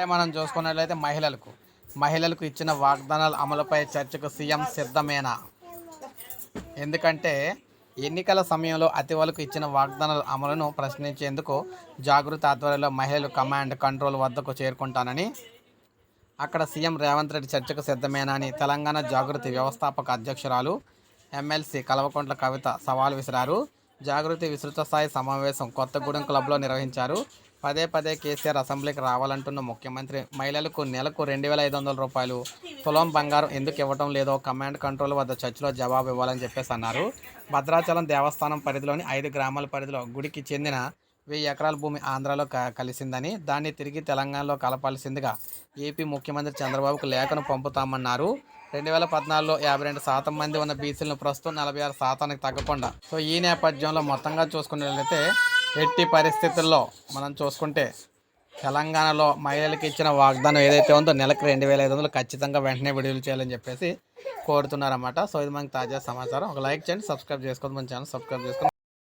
అంటే మనం చూసుకున్నట్లయితే మహిళలకు మహిళలకు ఇచ్చిన వాగ్దానాల అమలుపై చర్చకు సీఎం సిద్ధమేనా? ఎందుకంటే ఎన్నికల సమయంలో అతివలకు ఇచ్చిన వాగ్దానాల అమలును ప్రశ్నించేందుకు జాగృత ఆధ్వర్యంలో మహిళలు కమాండ్ కంట్రోల్ వద్దకు చేరుకుంటానని అక్కడ సీఎం రేవంత్ రెడ్డి చర్చకు సిద్ధమేనా అని తెలంగాణ జాగృతి వ్యవస్థాపక అధ్యక్షురాలు ఎమ్మెల్సీ కల్వకుంట్ల కవిత సవాల్ విసిరారు. జాగృతి విస్తృత స్థాయి సమావేశం కొత్తగూడెం క్లబ్లో నిర్వహించారు. పదే పదే కేసీఆర్ అసెంబ్లీకి రావాలంటున్న ముఖ్యమంత్రి మహిళలకు నెలకు రెండు వేల ఐదు వందల రూపాయలు తులం బంగారం ఎందుకు ఇవ్వటం లేదో కమాండ్ కంట్రోల్ వద్ద చర్చలో జవాబు ఇవ్వాలని చెప్పేసి అన్నారు. భద్రాచలం దేవస్థానం పరిధిలోని ఐదు గ్రామాల పరిధిలో గుడికి చెందిన వెయ్యి ఎకరాల భూమి ఆంధ్రాలో క- కలిసిందని దాన్ని తిరిగి తెలంగాణలో కలపాల్సిందిగా ఏపీ ముఖ్యమంత్రి చంద్రబాబుకు లేఖను పంపుతామన్నారు. రెండు వేల పద్నాలుగులో యాభై రెండు శాతం మంది ఉన్న బీసీలను ప్రస్తుతం నలభై ఆరు శాతానికి తగ్గకుండా సో ఈ నేపథ్యంలో మొత్తంగా చూసుకున్నట్లయితే ఎట్టి పరిస్థితుల్లో మనం చూసుకుంటే తెలంగాణలో మహిళలకు ఇచ్చిన వాగ్దానం ఏదైతే ఉందో నెలకు రెండు వేల ఐదు వందలు ఖచ్చితంగా వెంటనే విడుదల చేయాలని చెప్పేసి కోరుతున్నారన్నమాట. సో ఇది మనకి తాజా సమాచారం. ఒక లైక్ చేయండి సబ్స్క్రైబ్ చేసుకోండి మన ఛానల్ సబ్స్క్రైబ్ చేసుకోండి.